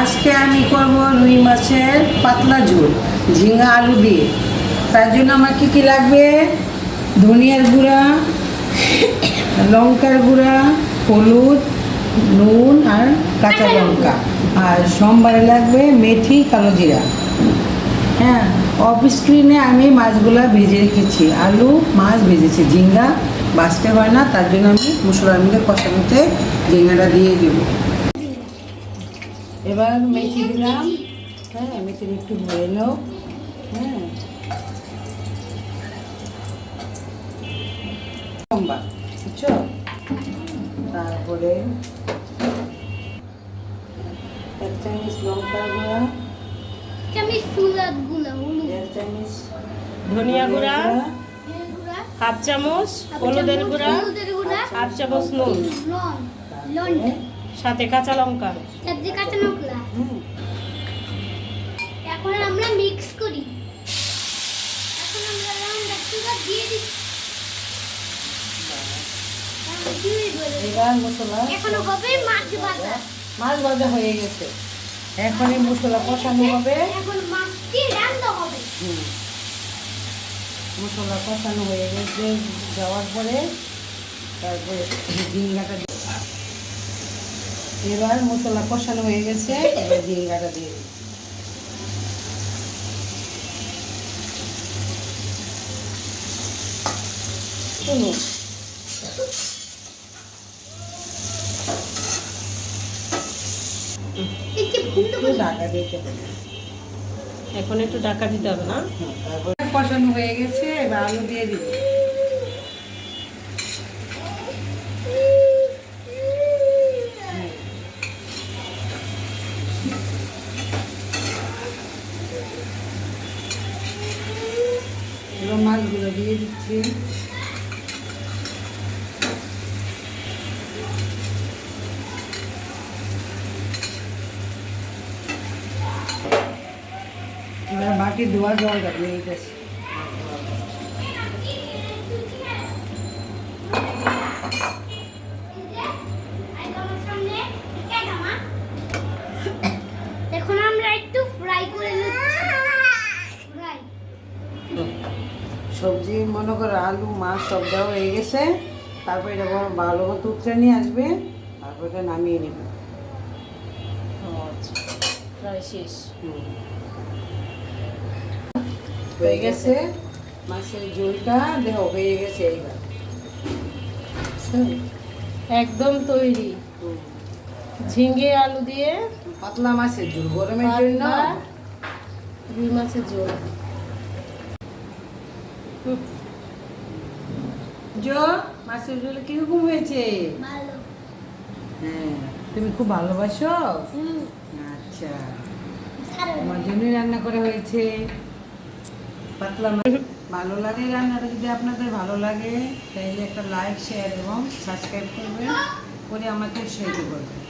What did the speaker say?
আজকে আমি করব রুই মাছের পাতলা ঝোল, ঝিঙা আলু দিয়ে। তার জন্য আমার কী কী লাগবে? ধনিয়ার গুঁড়া, লঙ্কার গুঁড়া, হলুদ, নুন আর কাঁচা লঙ্কা। আর সোমবারে লাগবে মেথি, কালো জিরা। হ্যাঁ অফ স্ক্রিনে আমি মাছগুলো ভেজে রেখেছি। আলু, মাছ ভেজেছি, ঝিঙ্গা, বাঁচতে হয় না। তার জন্য আমি মশলার মধ্যে কষানোতে ঝিঙ্গাটা দিয়ে দেব। এবার মেথি দিলাম। হ্যাঁ মেথি একটু ভরে নাও। হ্যাঁ। সোমবার বুঝছ? তারপরে এক চামচ লঙ্কার গুঁড়া। চামচগুলা হলুদ। এক চামচ ধনিয়া গুঁড়া। গুঁড়া। হাফ চামচ হলুদের গুঁড়া। হাফ চামচ নুন। সাথে কাঁচা লঙ্কা। চারটে কাঁচা লঙ্কা। এখন আমরা মিক্স করি। এখন আমরা রান্না চুলা দিয়ে দিচ্ছি। এখন এবার মশলা। এখন হবে মাছ ভাজা। মাছ ভাজা হয়ে গেছে। এখন এই মশলা কষানো হবে। এখন রান্না হবে। মশলা কষানো হয়ে গেছে। যাওয়ার পরে তারপরে ঝিঙ্গাটা এবার মশলা কষানো হয়ে গেছে এবার দিয়ে দিই শুনুন। এখন একটু ডাকা দিতে হবে না? তারপরে কষানো হয়ে গেছে এবার আলু দিয়ে দিব এবার মাছগুলো দিয়ে দিচ্ছি। এবার বাকি ধোয়া জলটা দিয়ে দিতেছি। সবজি মনে করো আলু মাছ সব দেওয়া হয়ে গেছে। তারপর এটা বড় ভালো মতো উতরে নিয়ে আসবে তারপর এটা নামিয়ে নেবে। আচ্ছা প্রায় শেষ। হয়ে গেছে? মাছের ঝোলটা দেহ হয়ে গেছে এইবার। একদম তৈরি। ঝিঙ্গে আলু দিয়ে পাতলা মাছের ঝোল গরমের জন্য। রুই মাছের ঝোল। জো মাছের ঝোল কীরকম হয়েছে? হ্যাঁ তুমি খুব ভালোবাসো? আচ্ছা। আমার জন্যই রান্না করা হয়েছে। পাতলা মাছ ভালো লাগে রান্নাটা যদি আপনাদের ভালো লাগে তাহলে একটা লাইক শেয়ার এবং সাবস্ক্রাইব করবেন। করে আমাকে উৎসাহিত করবেন।